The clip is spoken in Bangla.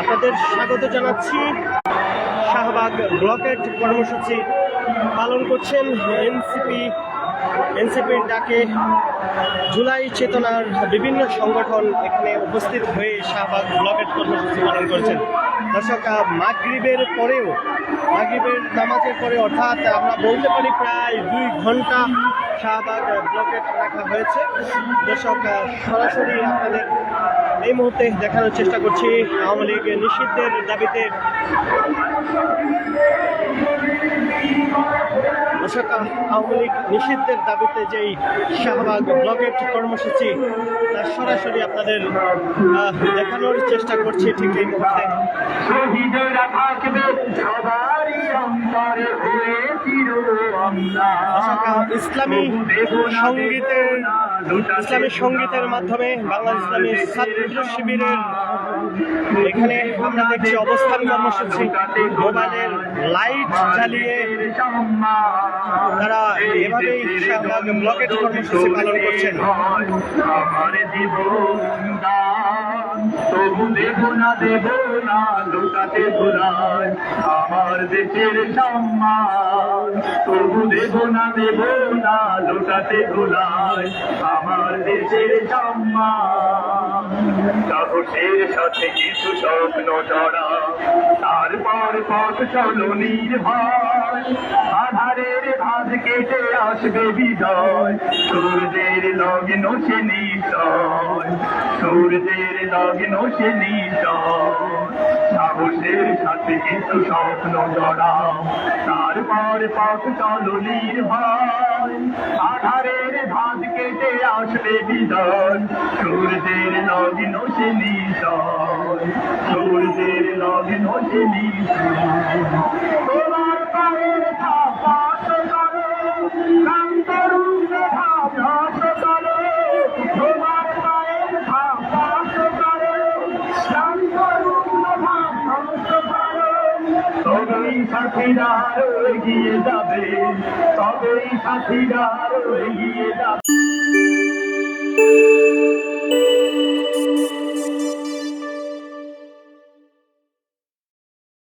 আপনাদের স্বাগত জানাচ্ছি। শাহবাগ ব্লকেট কর্মসূচি পালন করছেন এনসিপি এনসিপির ডাকে জুলাই চেতনার বিভিন্ন সংগঠন এখানে উপস্থিত হয়ে শাহবাগ ব্লকেট কর্মসূচি পালন করেছেন। দর্শক মাগরিবের পরেও, মাগরিবের নামাজের পরে অর্থাৎ আমরা বলতে পারি প্রায় দুই ঘণ্টা শাহবাগ ব্লকেট রাখা হয়েছে। দর্শক সরাসরি আপনাদের এই মুহূর্তে দেখানোর চেষ্টা করছি। আওয়ামী লীগ নিষিদ্ধের দাবিতে দর্শক, আওয়ামী লীগ নিষিদ্ধের দাবিতে যেই শাহবাগ ব্লকেট কর্মসূচি, তা সরাসরি আপনাদের দেখানোর চেষ্টা করছি ঠিক এই মুহূর্তে। ইসলামী সঙ্গীতের ইসলামী সঙ্গীতের মাধ্যমে বাংলাদেশ ইসলামী ছাত্র শিবিরের এখানে আমরা দেখছি অবস্থান কর্মসূচি। মোবাইলের লাইট জ্বালিয়ে তারা এভাবেই ব্লকেট কর্মসূচি পালন করছেন। তবু দেব না দেব না ভুলায় আমার দেশের সম্মান। তবু দেব না দেব না ভুলায় আমার দেশের সম্মান। সাহসের সাথে কিছু স্বপ্ন তারপর পথ চলো নির্ভয়। আধারের ভাঁজ কেটে আসবে বিজয় সূর্যের লগ্ন সে নিশয়, সূর্যের লগ্ন সে নিশয়। সাহসের সাথে কিছু স্বপ্ন জড়াও, তারপর পথ চলো নির্ভয়। আধারের ভাঁজ কেটে আসবে বিজয়, সূর্যের লগ্ন সে নিশয়, সূর্যের লগ্ন সে নিশয়। সাথীরা এগিয়ে যাবে তবেই সাথীরা এগিয়ে যাবে।